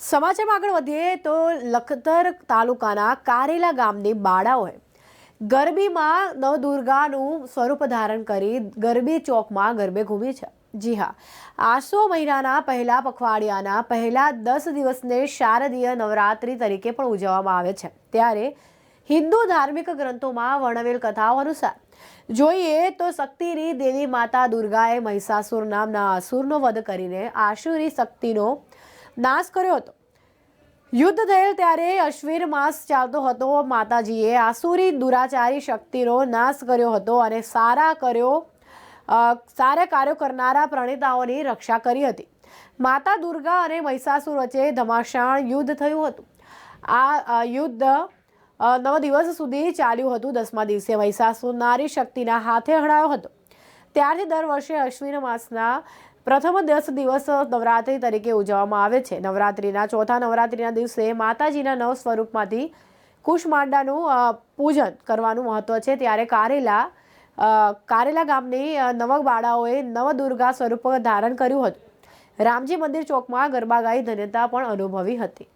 સમાચારમાં આગળ વધીએ તો લખતર તાલુકાના કારેલા ગામની બાળાઓએ ગરબીમાં નવદુર્ગાનું સ્વરૂપ ધારણ કરી ગરબી ચોકમાં ગરબે ઘૂમી છે. જી હા, આસો મહિનાના પહેલા પખવાડિયાના પહેલા દસ દિવસને શારદીય નવરાત્રિ તરીકે પણ ઉજવવામાં આવે છે. ત્યારે હિન્દુ ધાર્મિક ગ્રંથોમાં વર્ણવેલ કથાઓ અનુસાર, જોઈએ તો શક્તિની દેવી માતા દુર્ગાએ મહિષાસુર નામના અસુરનો વધ કરીને આશુરી શક્તિનો નાશ કર્યો હતો. યુદ્ધ થયેલ ત્યારે અશ્વિન માસ ચાલતો હતો. માતાજીએ આસુરી દુરાચારી શક્તિનો નાશ કર્યો હતો અને સારા કર્યો સારા કાર્યો કરનારા પ્રણેતાઓની રક્ષા કરી હતી. માતા દુર્ગા અને મહિષાસુર વચ્ચે ધમાસાણ યુદ્ધ થયું હતું. આ યુદ્ધ નવ દિવસ સુધી ચાલ્યું હતું. દસમા દિવસે મહિષાસુર નારી શક્તિના હાથે હણાયો હતો. ત્યારથી દર વર્ષે અશ્વિન માસના પ્રથમ દસ દિવસ નવરાત્રિ તરીકે ઉજવવામાં આવે છે. નવરાત્રિના ચોથા નવરાત્રિના દિવસે માતાજીના નવ સ્વરૂપમાંથી કુશમાંડાનું પૂજન કરવાનું મહત્વ છે. ત્યારે કારેલા કારેલા ગામની નવ નવક બાળાઓએ નવદુર્ગા સ્વરૂપ ધારણ કર્યું હતું. રામજી મંદિર ચોકમાં ગરબા ગાઈ ધન્યતા પણ અનુભવી હતી.